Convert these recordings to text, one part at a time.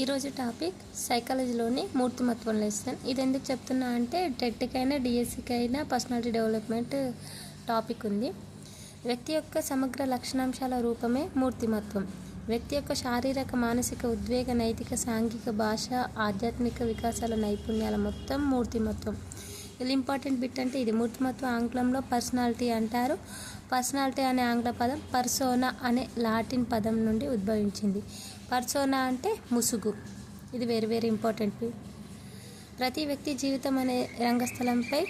ఈరోజు topic సైకాలజీలోని మూర్తిమత్వం lesson ఇది ఎందుకు చెప్తున్నా అంటే టెట్కైనా డిఎస్సికైనా పర్సనాలిటీ డెవలప్మెంట్ టాపిక్ ఉంది. వ్యక్తి యొక్క సమగ్ర లక్షణాంశాల రూపమే మూర్తిమత్వం. వ్యక్తి యొక్క శారీరక మానసిక ఉద్వేగ నైతిక సాంఘిక భాష ఆధ్యాత్మిక వికాసాల నైపుణ్యాల మొత్తం మూర్తిమత్వం. ఇది ఇంపార్టెంట్ బిట్ అంటే ఇది. మూర్తిమత్వం ఆంగ్లంలో పర్సనాలిటీ అంటారు. పర్సనాలిటీ అనే ఆంగ్ల పదం పర్సోనా అనే లాటిన్ పదం నుండి ఉద్భవించింది. పర్సోనా అంటే ముసుగు. ఇది వెరీ వెరీ ఇంపార్టెంట్. ప్రతి వ్యక్తి జీవితం అనే రంగస్థలంపై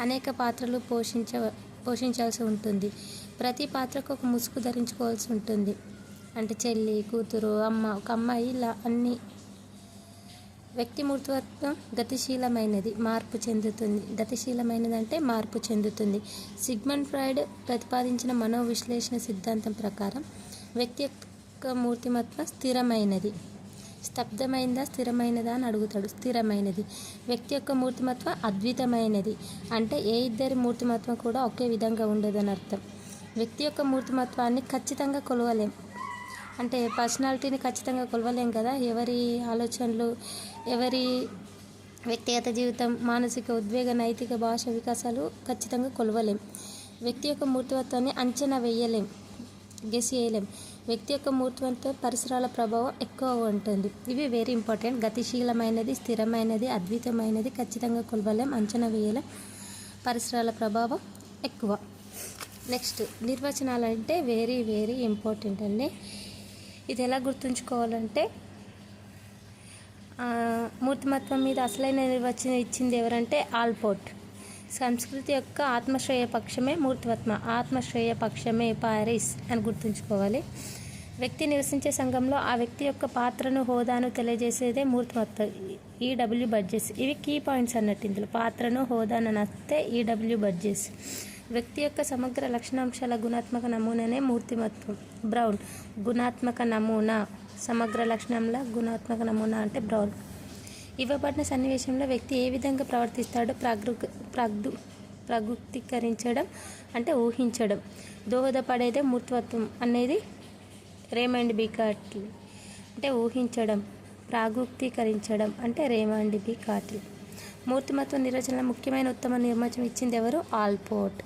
అనేక పాత్రలు పోషించ పోషించాల్సి ఉంటుంది. ప్రతి పాత్రకు ఒక ముసుగు ధరించుకోవాల్సి ఉంటుంది. అంటే చెల్లి కూతురు అమ్మ ఒక అమ్మాయి ఇలా అన్ని వ్యక్తి మూర్తిమత్వం గతిశీలమైనది మార్పు చెందుతుంది. గతిశీలమైనది అంటే మార్పు చెందుతుంది. సిగ్మండ్ ఫ్రాయిడ్ ప్రతిపాదించిన మనోవిశ్లేషణ సిద్ధాంతం ప్రకారం వ్యక్తి యొక్క మూర్తిమత్వం స్థిరమైనది. స్తబ్దమైందా స్థిరమైనదా అని అడుగుతాడు. స్థిరమైనది. వ్యక్తి యొక్క మూర్తిమత్వం అద్వితమైనది. అంటే ఏ ఇద్దరి మూర్తిమత్వం కూడా ఒకే విధంగా ఉండదని అర్థం. వ్యక్తి యొక్క మూర్తిమత్వాన్ని ఖచ్చితంగా కొలవలేం. అంటే పర్సనాలిటీని ఖచ్చితంగా కొలవలేం కదా. ఎవరి ఆలోచనలు ఎవరి వ్యక్తిగత జీవితం మానసిక ఉద్వేగ నైతిక భాష వికాసాలు ఖచ్చితంగా కొలవలేం. వ్యక్తి యొక్క మూర్తిమత్వాన్ని అంచనా వేయలేం. గెస్ చేయలేం వ్యక్తి యొక్క మూర్తిమత్వం పరిసరాల ప్రభావం ఎక్కువ ఉంటుంది. ఇవి వెరీ ఇంపార్టెంట్ గతిశీలమైనది స్థిరమైనది అద్వితమైనది ఖచ్చితంగా కొలవలేం అంచనా వేయలేం. పరిసరాల ప్రభావం ఎక్కువ. నెక్స్ట్ నిర్వచనాలు అంటే వెరీ వెరీ ఇంపార్టెంట్ అండి. ఇది ఎలా గుర్తుంచుకోవాలంటే మూర్తిమత్వం మీద అసలైన నిర్వచనం ఇచ్చింది ఎవరంటే ఆల్పోర్ట్. సంస్కృతి యొక్క ఆత్మశ్రేయ పక్షమే మూర్తివత్మ. ఆత్మశ్రేయ పక్షమే పారిస్ అని గుర్తుంచుకోవాలి. వ్యక్తి నివసించే సంఘంలో ఆ వ్యక్తి యొక్క పాత్రను హోదాను తెలియజేసేదే మూర్తిమత్వం ఈడబ్ల్యూ బడ్జెస్. ఇవి కీ పాయింట్స్ అన్నట్టు ఇందులో. పాత్రను హోదాను నస్తే ఈడబ్ల్యూ బడ్జెస్. వ్యక్తి యొక్క సమగ్ర లక్షణాంశాల గుణాత్మక నమూనానే మూర్తిమత్వం. బ్రౌన్. గుణాత్మక నమూనా. సమగ్ర లక్షణంలో గుణాత్మక నమూనా అంటే బ్రౌన్. ఇవ్వబడిన సన్నివేశంలో వ్యక్తి ఏ విధంగా ప్రవర్తిస్తాడో ప్రాగృ ప్రాగ్దు ప్రగుక్తీకరించడం అంటే ఊహించడం. దోహదపడేదే మూర్తిమత్వం అనేది రేమండ్ బికాట్లీ. అంటే ఊహించడం ప్రాగుక్తీకరించడం అంటే రేమండ్ బి కాట్లీ మూర్తిమత్వ నిర్వచనలో ముఖ్యమైన ఉత్తమ నిర్వచనం ఇచ్చింది ఎవరు? ఆల్పోర్ట్.